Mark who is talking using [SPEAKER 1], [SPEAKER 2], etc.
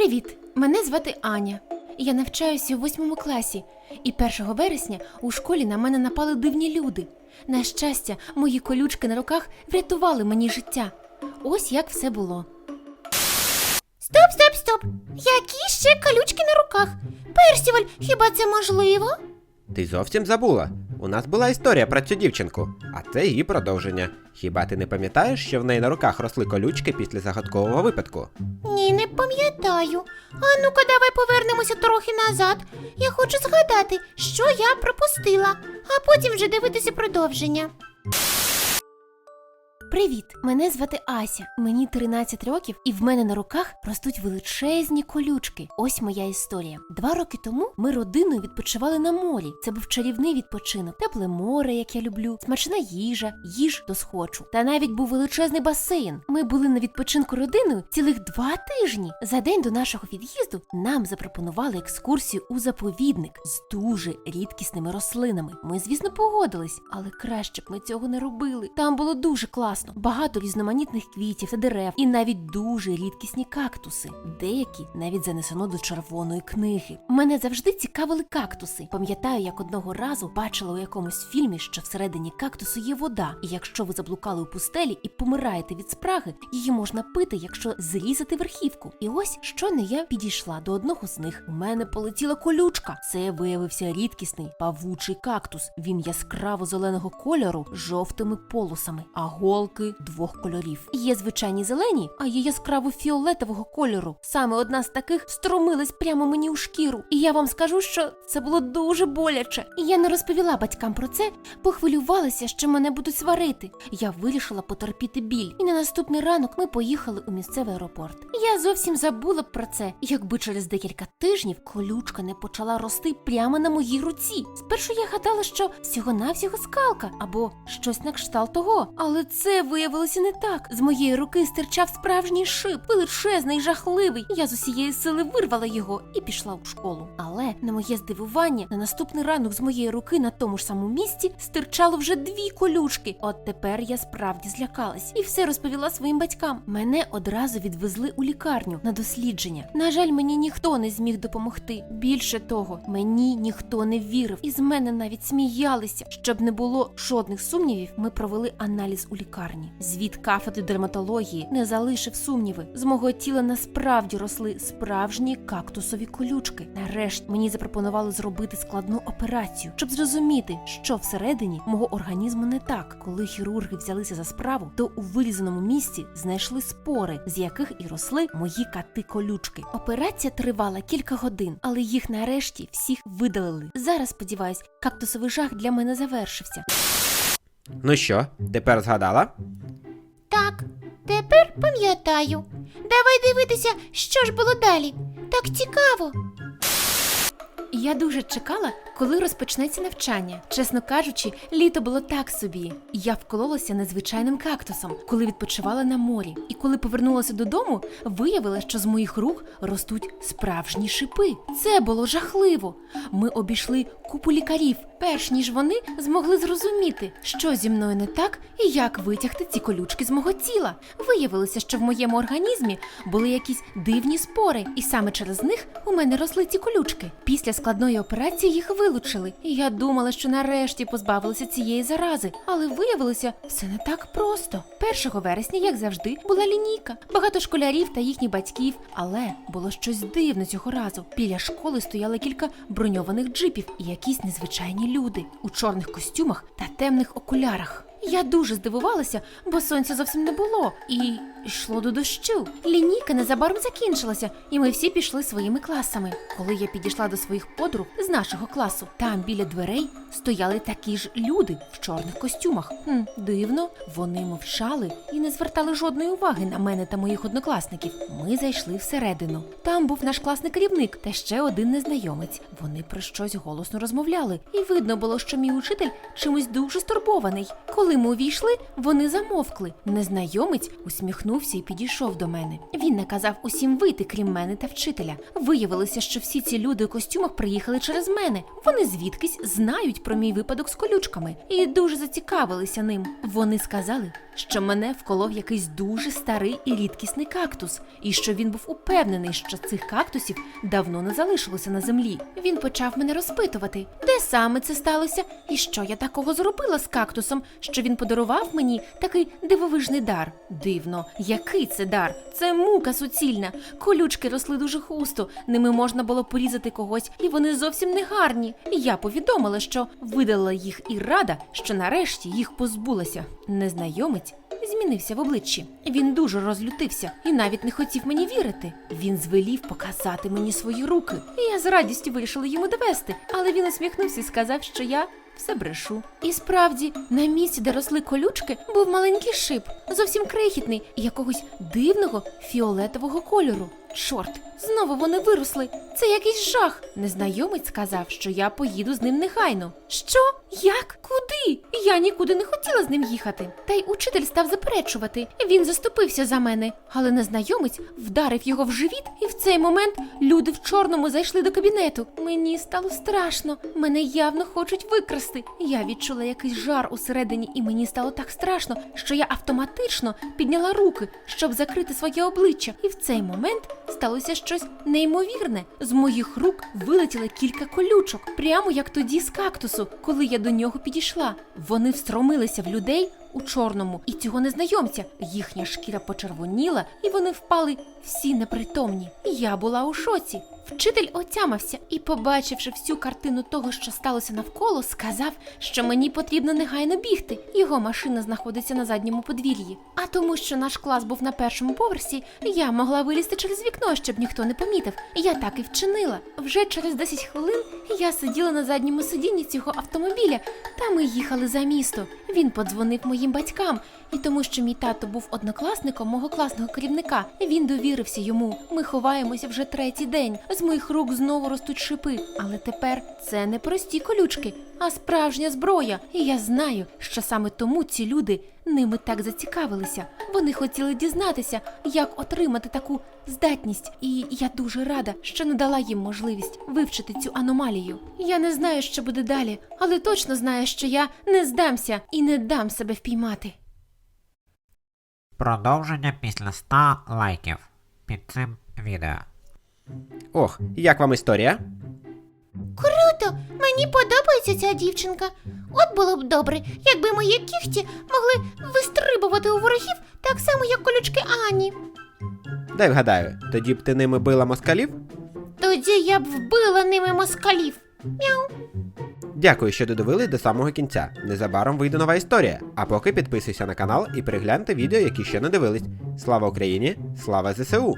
[SPEAKER 1] Привіт! Мене звати Аня. Я навчаюся у восьмому класі, і 1 вересня у школі на мене напали дивні люди. На щастя, мої колючки на руках врятували мені життя. Ось як все було.
[SPEAKER 2] Стоп, стоп, стоп! Які ще колючки на руках? Персіваль, хіба це можливо?
[SPEAKER 3] Ти зовсім забула. У нас була історія про цю дівчинку, а це її продовження. Хіба ти не пам'ятаєш, що в неї на руках росли колючки після загадкового випадку?
[SPEAKER 2] Ні, не пам'ятаю. А ну-ка, давай повернемося трохи назад. Я хочу згадати, що я пропустила, а потім вже дивитися продовження.
[SPEAKER 1] Привіт! Мене звати Ася. Мені 13 років, і в мене на руках ростуть величезні колючки. Ось моя історія. Два роки тому ми родиною відпочивали на морі. Це був чарівний відпочинок, тепле море, як я люблю, смачна їжа, їж до схочу. Та навіть був величезний басейн. Ми були на відпочинку родиною цілих два тижні. За день до нашого від'їзду нам запропонували екскурсію у заповідник з дуже рідкісними рослинами. Ми, звісно, погодились, але краще б ми цього не робили. Там було дуже класно, багато різноманітних квітів та дерев, і навіть дуже рідкісні кактуси. Деякі навіть занесено до червоної книги. Мене завжди цікавили кактуси. Пам'ятаю, як одного разу бачила у якомусь фільмі, що всередині кактусу є вода, і якщо ви заблукали у пустелі і помираєте від спраги, її можна пити, якщо зрізати верхівку. І ось щойно я підійшла до одного з них. У мене полетіла колючка. Це виявився рідкісний павучий кактус. Він яскраво зеленого кольору з жовтими полосами, а голки двох кольорів. Є звичайні зелені, а є яскраво фіолетового кольору. Саме одна з таких встромилась прямо мені у шкіру. І я вам скажу, що це було дуже боляче. І я не розповіла батькам про це, бо хвилювалася, що мене будуть сварити. Я вирішила потерпіти біль. І на наступний ранок ми поїхали у місцевий аеропорт. Я зовсім забула б про це, якби через декілька тижнів колючка не почала рости прямо на моїй руці. Спершу я гадала, що всього-навсього скалка або щось на кшталт того. Але це виявилося не так. З моєї руки стирчав справжній шип, величезний, жахливий. Я з усієї сили вирвала його і пішла у школу. Але на моє здивування, на наступний ранок з моєї руки на тому ж самому місці стирчало вже дві колючки. От тепер я справді злякалась і все розповіла своїм батькам. Мене одразу відвезли у лікарню на дослідження. На жаль, мені ніхто не зміг допомогти. Більше того, мені ніхто не вірив, і з мене навіть сміялися. Щоб не було жодних сумнівів, ми провели аналіз у лікарні. Звіт кафедри дерматології не залишив сумніви. З мого тіла насправді росли справжні кактусові колючки. Нарешті мені запропонували зробити складну операцію, щоб зрозуміти, що всередині мого організму не так. Коли хірурги взялися за справу, то у вирізаному місці знайшли спори, з яких і росли мої кати-колючки. Операція тривала кілька годин, але їх нарешті всіх видалили. Зараз сподіваюсь, кактусовий жах для мене завершився.
[SPEAKER 3] Ну що, тепер згадала?
[SPEAKER 2] Так, тепер пам'ятаю. Давай дивитися, що ж було далі. Так цікаво.
[SPEAKER 1] Я дуже чекала, коли розпочнеться навчання. Чесно кажучи, літо було так собі. Я вкололася незвичайним кактусом, коли відпочивала на морі. І коли повернулася додому, виявила, що з моїх рук ростуть справжні шипи. Це було жахливо. Ми обійшли купу лікарів, перш ніж вони змогли зрозуміти, що зі мною не так і як витягти ці колючки з мого тіла. Виявилося, що в моєму організмі були якісь дивні спори, і саме через них у мене росли ці колючки. Після складної операції їх вилучили. І я думала, що нарешті позбавилася цієї зарази, але виявилося все не так просто. 1 вересня, як завжди, була лінійка. Багато школярів та їхніх батьків, але було щось дивне цього разу. Біля школи стояли кілька броньованих джипів і якісь незвичайні люди у чорних костюмах та темних окулярах. Я дуже здивувалася, бо сонця зовсім не було, і йшло до дощу. Лінійка незабаром закінчилася, і ми всі пішли своїми класами. Коли я підійшла до своїх подруг з нашого класу, там біля дверей стояли такі ж люди в чорних костюмах. Хм, дивно, вони мовчали і не звертали жодної уваги на мене та моїх однокласників. Ми зайшли всередину. Там був наш класний керівник та ще один незнайомець. Вони про щось голосно розмовляли, і видно було, що мій учитель чимось дуже стурбований. Коли ми увійшли, вони замовкли. Незнайомець усміхнувся і підійшов до мене. Він наказав усім вийти, крім мене та вчителя. Виявилося, що всі ці люди у костюмах приїхали через мене. Вони звідкись знають про мій випадок з колючками і дуже зацікавилися ним. Вони сказали, що мене вколов якийсь дуже старий і рідкісний кактус, і що він був упевнений, що цих кактусів давно не залишилося на землі. Він почав мене розпитувати, де саме це сталося, і що я такого зробила з кактусом, що він подарував мені такий дивовижний дар. Дивно, який це дар? Це мука суцільна. Колючки росли дуже густо, ними можна було порізати когось, і вони зовсім не гарні. Я повідомила, що видала їх і рада, що нарешті їх позбулася. Незнайомець змінився в обличчі. Він дуже розлютився і навіть не хотів мені вірити. Він звелів показати мені свої руки. І я з радістю вирішила йому довести, але він усміхнувся і сказав, що я. Все брешу. І справді, на місці, де росли колючки, був маленький шип, зовсім крихітний, якогось дивного фіолетового кольору. Чорт, знову вони виросли. Це якийсь жах. Незнайомець сказав, що я поїду з ним негайно. Що? Як? Куди? Я нікуди не хотіла з ним їхати. Та й учитель став заперечувати. Він заступився за мене, але незнайомець вдарив його в живіт, і в цей момент люди в чорному зайшли до кабінету. Мені стало страшно. Мене явно хочуть викрасти. Я відчула якийсь жар усередині, і мені стало так страшно, що я автоматично підняла руки, щоб закрити своє обличчя. І в цей момент сталося щось неймовірне. З моїх рук вилетіло кілька колючок, прямо як тоді з кактусу, коли я до нього підійшла. Вони встромилися в людей у чорному і цього незнайомця. Їхня шкіра почервоніла, і вони впали всі непритомні. Я була у шоці. Вчитель отямався і, побачивши всю картину того, що сталося навколо, сказав, що мені потрібно негайно бігти. Його машина знаходиться на задньому подвір'ї. А тому, що наш клас був на першому поверсі, я могла вилізти через вікно, щоб ніхто не помітив. Я так і вчинила. Вже через 10 хвилин я сиділа на задньому сидінні цього автомобіля, та ми їхали за місто. Він подзвонив моїм батькам, і тому, що мій тато був однокласником мого класного керівника, він довірився йому. Ми ховаємося вже третій день. З моїх рук знову ростуть шипи. Але тепер це не прості колючки, а справжня зброя. І я знаю, що саме тому ці люди ними так зацікавилися. Вони хотіли дізнатися, як отримати таку здатність, і я дуже рада, що не дала їм можливість вивчити цю аномалію. Я не знаю, що буде далі, але точно знаю, що я не здамся і не дам себе впіймати.
[SPEAKER 4] Продовження після 100 лайків під цим відео.
[SPEAKER 3] Ох, як вам історія?
[SPEAKER 2] Круто! Мені подобається ця дівчинка. От було б добре, якби мої кіхті могли вистрибувати у ворогів так само, як колючки Ані.
[SPEAKER 3] Дай вгадаю, тоді б ти ними била москалів?
[SPEAKER 2] Тоді я б вбила ними москалів. Мяу.
[SPEAKER 3] Дякую, що додивились до самого кінця. Незабаром вийде нова історія. А поки підписуйся на канал і перегляньте відео, які ще не дивились. Слава Україні! Слава ЗСУ!